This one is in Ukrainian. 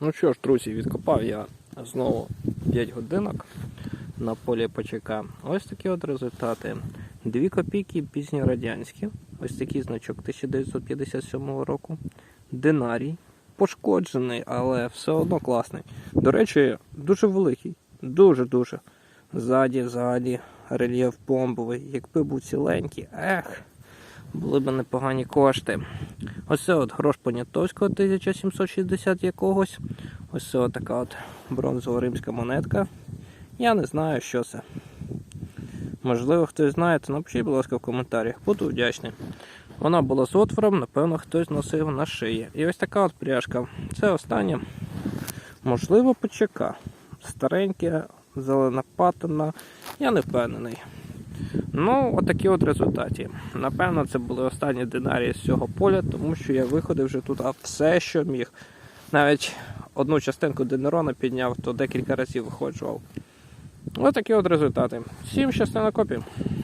Ну що ж, друзі, відкопав я знову 5 годинок на полі ПЧК. Ось такі от результати. 2 копійки пізньорадянські. Ось такий значок 1957 року. Динарій. Пошкоджений, але все одно класний. До речі, дуже великий. Дуже-дуже. Ззаді, ззаді, рельєф бомбовий. Якби був ціленький, ех, були б непогані кошти. Ось це от грош Понятовського 1760 якогось. Ось це от така от бронзова римська монетка. Я не знаю, що це. Можливо, хтось знає, то напишіть, будь ласка, в коментарях. Буду вдячний. Вона була з отвором, напевно, хтось носив на шиї. І ось така от пряжка. Це останнє. Можливо, ПЧК. Стареньке, зелена патина. Я не впевнений. Ну, отакі от результаті. Напевно, це були останні динарії з цього поля, тому що я виходив вже тут все, що міг. Навіть одну частинку Денерона підняв, то декілька разів виходжував. Отакі от результати. Всім щасти на.